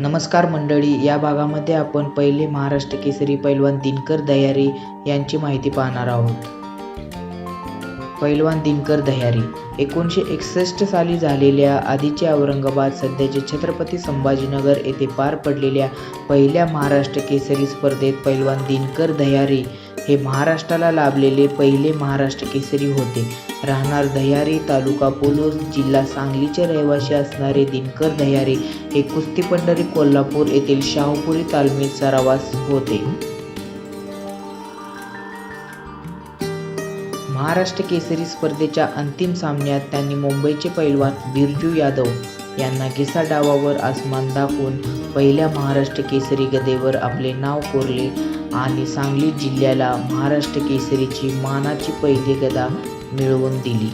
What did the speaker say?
नमस्कार मंडळी या भागामध्ये आपण पहिले महाराष्ट्र केसरी पैलवान दिनकर दयारी यांची माहिती पाहणार आहोत. पैलवान दिनकर दह्यारी एकोणीसशे एकसष्ट साली झालेल्या आधीचे औरंगाबाद सध्याचे छत्रपती संभाजीनगर येथे पार पडलेल्या पहिल्या महाराष्ट्र केसरी स्पर्धेत पैलवान दिनकर दह्यारी हे महाराष्ट्राला लाभलेले पहिले महाराष्ट्र केसरी होते. राहणार दह्यारे तालुका पोलोस जिल्हा सांगलीचे रहिवासी असणारे दिनकर दह्यारे हे कुस्ती पंढरी कोल्हापूर येथील शाहपुरी तालमीत सरावास होते. महाराष्ट्र केसरी स्पर्धेच्या अंतिम सामन्यात त्यांनी मुंबईचे पैलवान बिरजू यादव यांना घिसा डावावर आसमान दाखवून पहिल्या महाराष्ट्र केसरी गदेवर आपले नाव कोरले. आणि सांगली जिल्ह्याला महाराष्ट्र केसरीची मानाची पहिली गदा मिळवून दिली